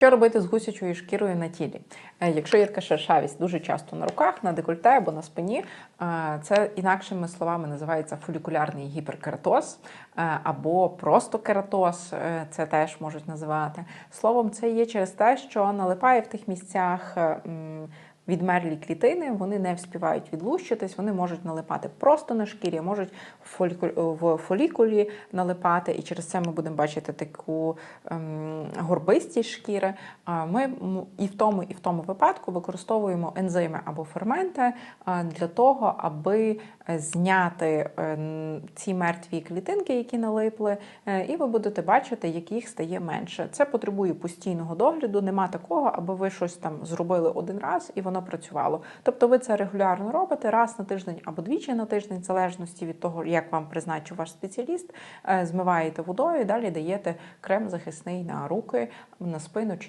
Що робити з гусячою шкірою на тілі? Е, Якщо є шершавість дуже часто на руках, на декольте або на спині, е, це інакшими словами називається фолікулярний гіперкератоз е, або просто кератоз, це теж можуть називати. Словом, це є через те, що налипає в тих місцях. Е, Відмерлі клітини вони не вспівають відлущитись, вони можуть налипати просто на шкірі, можуть в в фолікулі налипати, і через це ми будемо бачити таку ем, горбистість шкіри. Ми і в тому, і в тому випадку використовуємо ензими або ферменти е, для того, аби е, зняти е, ці мертві клітинки, які налипли, е, і ви будете бачити, як їх стає менше. Це потребує постійного догляду. Нема такого, аби ви щось там зробили один раз і воно працювало. Тобто ви це регулярно робите раз на тиждень або двічі на тиждень, в залежності від того, як вам призначив ваш спеціаліст, е, змиваєте водою і далі даєте крем захисний на руки, на спину чи